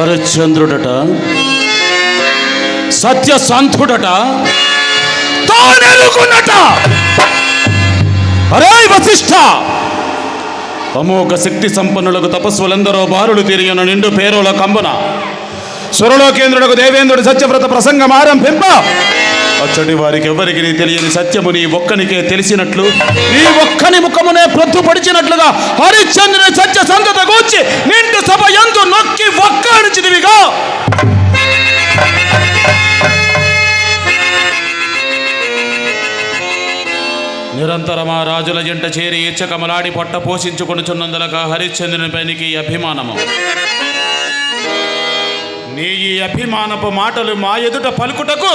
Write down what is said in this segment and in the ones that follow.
హరిశ్చంద్రుడట సత్యసంధుడట తానెరుగునట అరే వశిష్ఠ అమోఘ శక్తి సంపన్నులకు తపస్సులందరూ బారులు తిరిగిన నిండు పేరుల కంబున. సురలోకేంద్రుడకు దేవేంద్రుడు సత్యవ్రత ప్రసంగం ఆరంభింప. అచ్చటి వారికి ఎవరికి తెలియని సత్యము నీ ఒక్కనికే తెలిసినట్లు నీ ఒక్కని ముఖమునే ప్రొద్దుపడిచినట్లుగా హరిశ్చంద్రుని సత్య సంతత కూర్చి నిండు సభ ఎందు నొక్కి ఒక్కడిచిదివిగా నిరంతరమా రాజుల జంట చేరి ఇచ్చకమలాడి పొట్ట పోషించుకొనుచున్నందులక హరిశ్చంద్రుని పైనికి ఈ అభిమానము. నీ ఈ అభిమానపు మాటలు మా ఎదుట పలుకుటకు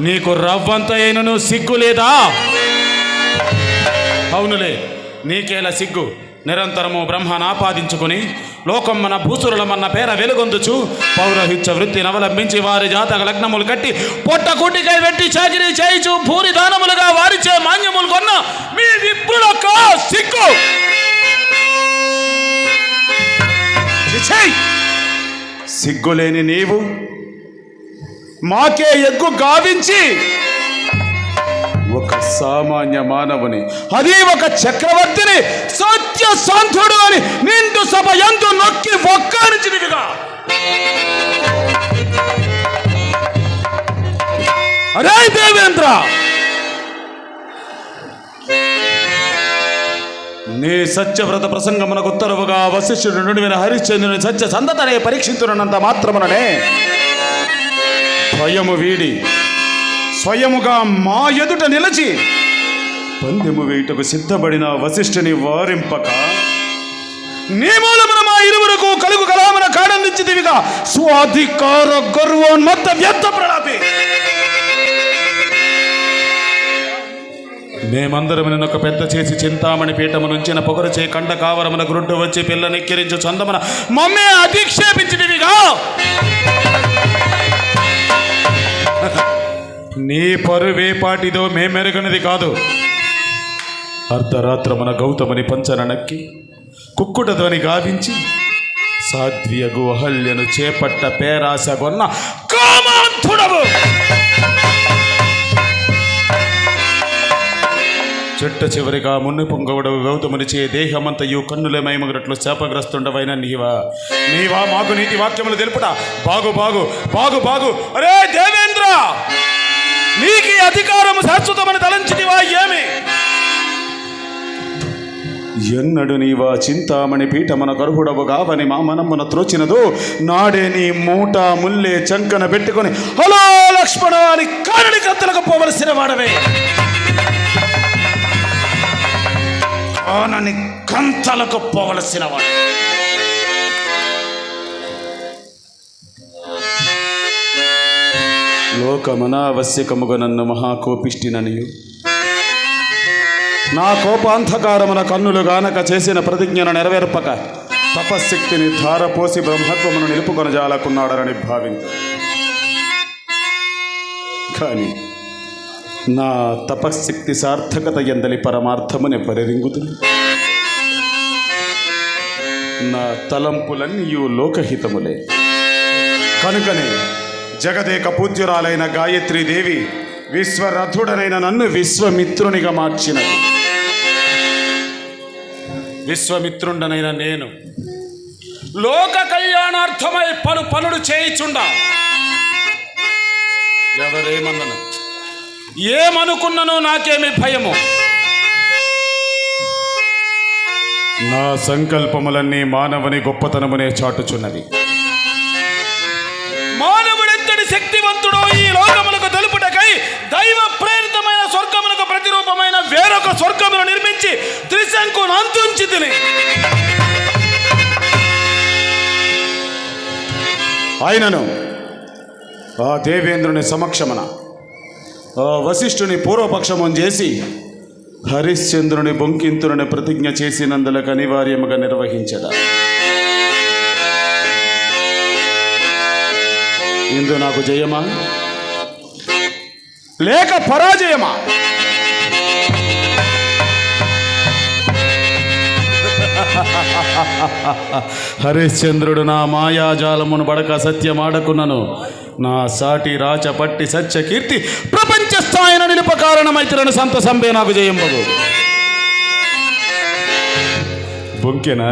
నీకు రవ్వంత అయినను సిగ్గు లేదా? అవునులే నీకేలా సిగ్గు? నిరంతరము బ్రహ్మను ఆపాదించుకుని లోకం మన భూసురులమన్న పేర వెలుగొందుచు పౌరహిత్య వృత్తిని అవలంబించి వారి జాతక లగ్నములు కట్టి పొట్ట కూటికై వెట్టి చాకిరి చేయిచు భూరి దానములుగా వారిచే మాన్యములు కొన్న మీ విప్రులొక్క సిగ్గు! సిగ్గులేని నీవు మాకే ఎగ్గు గావించి ఒక సామాన్య మానవుని అది ఒక చక్రవర్తిని సత్య సంతుడు అని నిండు సభ ఎందు నొక్కి ఒక్కనిచిదిగా అరే దేవేంద్ర! నీ సత్యవ్రత ప్రసంగమునకు ఉత్తరవుగా వశిష్ఠుడు నుండి హరిశ్చంద్రుని సత్య సందతనే పరీక్షించునంత మాత్రముననే స్వయము వీడి. స్వయముగా మా ఎదుట నిలచి. పందెము వేయుటకు సిద్ధపడిన వశిష్ఠుని వారింపక. నీ మూలమున మా ఇరువురకు కలుగు కలామన కాడందించిదివిగా స్వాధికార గర్వోన్మత్త వ్యర్థ ప్రణాపి మేమందరం నిన్న ఒక పెద్ద చేసి చింతామణి పీఠము నుంచిన పొగరు చే కండ కావరమున గురుడ్డు వచ్చి పిల్ల నెక్కిరించు చందమన. మమ్మే అధిక్షేపించినవిగా నీ పరువే పాటిదో మేమెరగనిది కాదు. అర్ధరాత్రమున గౌతముని పంచన నక్కి కుక్కుట ధ్వని గావించి సాధ్వియగు అహల్యను చేపట్ట పేరాశ కొన్న చెట్టు చివరిగా మున్ను పొంగవడవు గౌతమునిచే దేహమంతయు కన్నులే మైమగరట్లు శాపగ్రస్తుండవైన నీవా. నీవా మాకు నీతి వాక్యములు తెలుపుట. బాగు బాగు బాగు బాగు. అరే దేవేంద్ర! నీకి అధికారము శాశ్వతమని తలంచితివా ఏమి? ఎన్నడు నీవా చింతామణి పీఠమున కరుహుడవు కావని మా మనమున త్రోచినదు నాడే నీ మూట ముల్లే చంకన పెట్టుకొని హలో లక్ష్మణ అని కారణికత్తులకు పోవలసిన వాడవే. ఆనని కంతలకు పోవలసిన వాడు. లోకమనావశ్యకముగా నన్ను మహాకోపిష్టిననియు నా కోపాంధకారమున కన్నులు గానక చేసిన ప్రతిజ్ఞను నెరవేర్పక తపశ్శక్తిని ధారపోసి బ్రహ్మత్వమును నిలుపుకొనజాలకున్నాడని భావించ. కానీ నా తపశ్శక్తి సార్థకత ఎందలి పరమార్థముని పరిరింగుతుంది నా తలంపులన్నీయు లోకహితములే. కనుకనే జగదేక పూజ్యురాలైన గాయత్రీదేవి విశ్వరథుడనైన నన్ను విశ్వమిత్రునిగా మార్చినది. విశ్వమిత్రుండనైన నేను లోక కళ్యాణార్థమై పలు పనులు చేయిచుండ. ఎవరేమన్నాను? ఏమనుకున్నను నాకేమి భయము. నా సంకల్పములన్నీ మానవుని గొప్పతనమునే చాటుచున్నవి. మానవుడెంతటి శక్తివంతుడో ఈ లోకములకు తెలుపుటకై దైవ ప్రేరితమైన స్వర్గములకు ప్రతిరూపమైన వేరొక స్వర్గమును నిర్మించి త్రిశంకును అంతుంచి తిని. ఆయనను ఆ దేవేంద్రుని సమక్షమున వశిష్ఠుని పూర్వపక్షమం చేసి హరిశ్చంద్రుని బొంకింతుని ప్రతిజ్ఞ చేసినందులకు అనివార్యముగా నిర్వహించద ఇందు నాకు జయమా? లేక పరాజయమా? హరిశ్చంద్రుడు నా మాయాజాలమును బడక సత్యమాడకున్నను నా సాటి రాచపట్టి సత్య కీర్తి స్థాయిన నిలుప కారణమైతులను సంత సంబే నాకు జయంబగు బొంకెనా?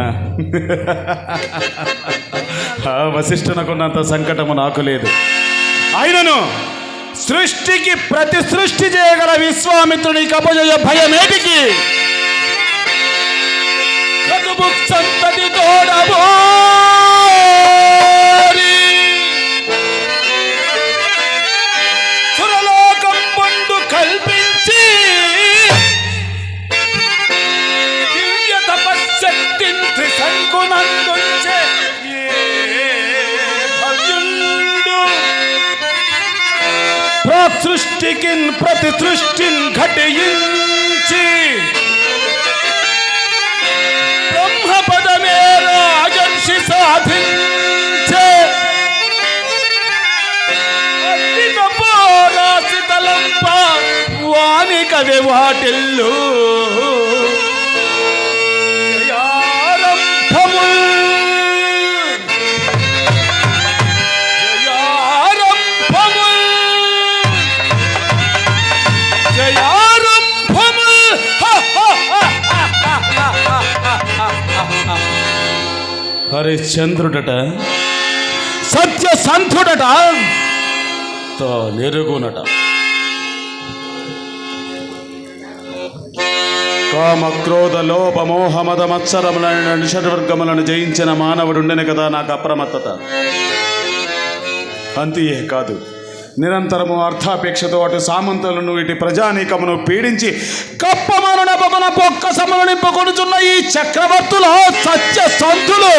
ఆ వశిష్ఠునకున్నంత సంకటము నాకు లేదు. అయినను సృష్టికి ప్రతి సృష్టి చేయగల విశ్వామిత్రుని కపజయ భయమేటికి సంతతి తోడబోరి సృష్టికిన్ ప్రతి సృష్టిన్ ఘటించి బ్రహ్మపదమే రాజర్షి సాధించే. అగ్నితపోరాశితలంప వాణి కవి వాటిల్లు. హరిశ్చంద్రుడట సత్య సంధుడట తో నెరుగునట. కామ క్రోధ లోప మోహ మద మత్సరములను నిషడ్వర్గములను జయించిన మానవుడుండెను కదా నాకు అప్రమత్తత. అంతియే కాదు. నిరంతరము అర్థాపేక్షతో అటు సామంతులను ఇటు ప్రజానీకమును పీడించి కప్పమను నపమన పొక్క సమను నింపుకొనుచున్న ఈ చక్రవర్తులు సత్య సంతులు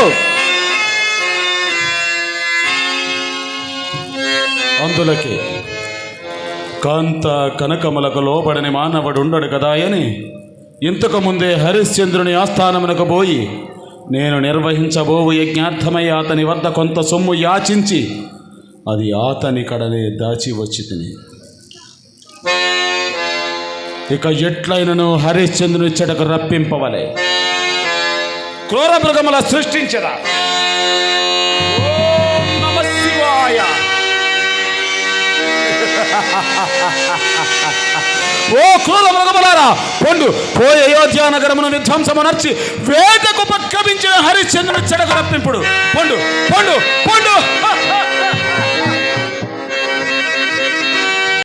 అందులకి కాంత కనకములకు లోబడని మానవుడు ఉండడు కదా అని ఇంతకు ముందే హరిశ్చంద్రుని ఆస్థానమునకు పోయి నేను నిర్వహించబోవు యజ్ఞార్థమై అతని వద్ద కొంత సొమ్ము యాచించి అది అతని కడనే దాచి వచ్చి తిని ఇక ఎట్లయినను హరిశ్చంద్రుని చెడకు రప్పింపవలే? క్రూర మృగముల సృష్టించరా? ఓ క్రూర మృగములారా పొండు. పోయి అయోధ్య నగరమును విధ్వంసమునర్చి వేటకు పక్కమించిన హరిశ్చంద్రుని చెడకు రప్పింపుడు పొండు పొండు పొండు.